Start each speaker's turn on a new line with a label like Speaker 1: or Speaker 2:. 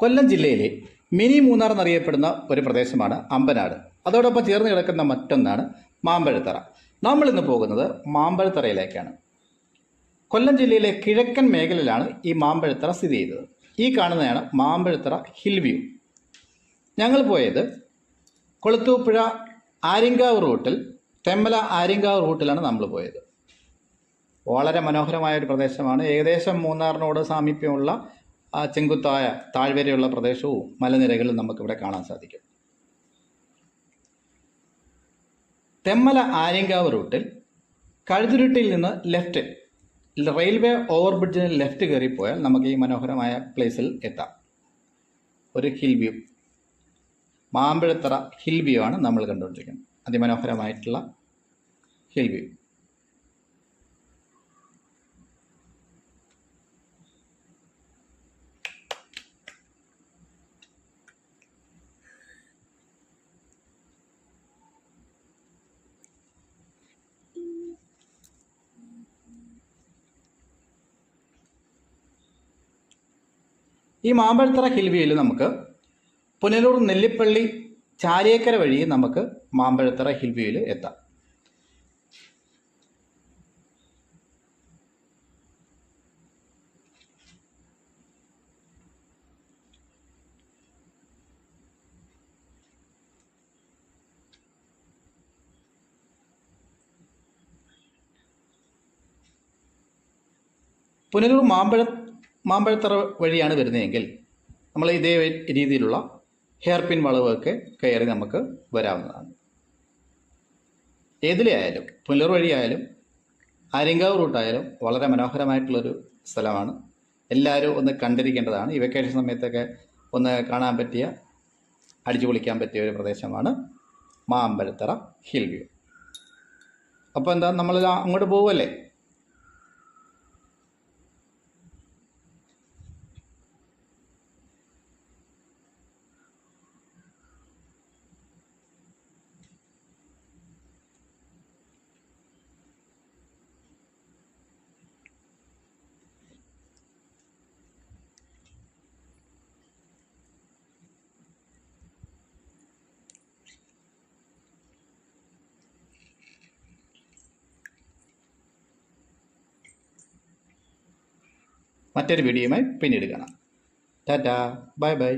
Speaker 1: കൊല്ലം ജില്ലയിലെ മിനി മൂന്നാർ എന്നറിയപ്പെടുന്ന ഒരു പ്രദേശമാണ് അമ്പനാട്. അതോടൊപ്പം ചേർന്ന് കിടക്കുന്ന മറ്റൊന്നാണ് മാമ്പഴത്തറ. നമ്മൾ ഇന്ന് പോകുന്നത് മാമ്പഴത്തറയിലേക്കാണ്. കൊല്ലം ജില്ലയിലെ കിഴക്കൻ മേഖലയിലാണ് ഈ മാമ്പഴത്തറ സ്ഥിതി ചെയ്തത്. ഈ കാണുന്നതാണ് മാമ്പഴത്തറ ഹിൽ വ്യൂ. ഞങ്ങൾ പോയത് കൊളുത്തൂപ്പുഴ ആര്യങ്കാവ് റൂട്ടിൽ തെമ്മല ആര്യങ്കാവ് റൂട്ടിലാണ് നമ്മൾ പോയത്. വളരെ മനോഹരമായ ഒരു പ്രദേശമാണ്. ഏകദേശം മൂന്നാറിനോട് സാമീപ്യമുള്ള ആ ചെങ്കുത്തായ താഴ്വരയുള്ള പ്രദേശവും മലനിരകളും നമുക്കിവിടെ കാണാൻ സാധിക്കും. തെമ്മല ആര്യങ്കാവ് റൂട്ടിൽ കഴുതുരുട്ടിൽ നിന്ന് ലെഫ്റ്റ് റെയിൽവേ ഓവർ ബ്രിഡ്ജിന് ലെഫ്റ്റ് കയറിപ്പോയാൽ നമുക്ക് ഈ മനോഹരമായ പ്ലേസിൽ എത്താം. ഒരു hill view. Mampazhathara hill view ആണ് നമ്മൾ കണ്ടുകൊണ്ടിരിക്കുന്നത്. അതിമനോഹരമായിട്ടുള്ള ഹിൽ വ്യൂ. ഈ മാമ്പഴത്തറ ഹിൽവിയിൽ നമുക്ക് പുനലൂർ നെല്ലിപ്പള്ളി ചാലിയേക്കര വഴി നമുക്ക് മാമ്പഴത്തറ ഹിൽ എത്താം. പുനലൂർ മാമ്പഴ മാമ്പഴത്തറ വഴിയാണ് വരുന്നതെങ്കിൽ നമ്മൾ ഇതേ രീതിയിലുള്ള ഹെയർ പിൻ വളവൊക്കെ കയറി നമുക്ക് വരാവുന്നതാണ്. ഏതിലെ ആയാലും പുനലൂർ വഴിയായാലും ആര്യങ്കാവ് റൂട്ടായാലും വളരെ മനോഹരമായിട്ടുള്ളൊരു സ്ഥലമാണ്. എല്ലാവരും ഒന്ന് കണ്ടിരിക്കേണ്ടതാണ്. ഈ വെക്കേഷൻ സമയത്തൊക്കെ ഒന്ന് കാണാൻ പറ്റിയ അടിച്ചു പൊളിക്കാൻ പറ്റിയ ഒരു പ്രദേശമാണ് മാമ്പഴത്തറ ഹിൽ വ്യൂ. അപ്പോൾ എന്താ നമ്മൾ അങ്ങോട്ട് പോവല്ലേ? മറ്റൊരു വീഡിയോയുമായി പിന്നീട് കാണാം. ടാറ്റാ. Bye bye.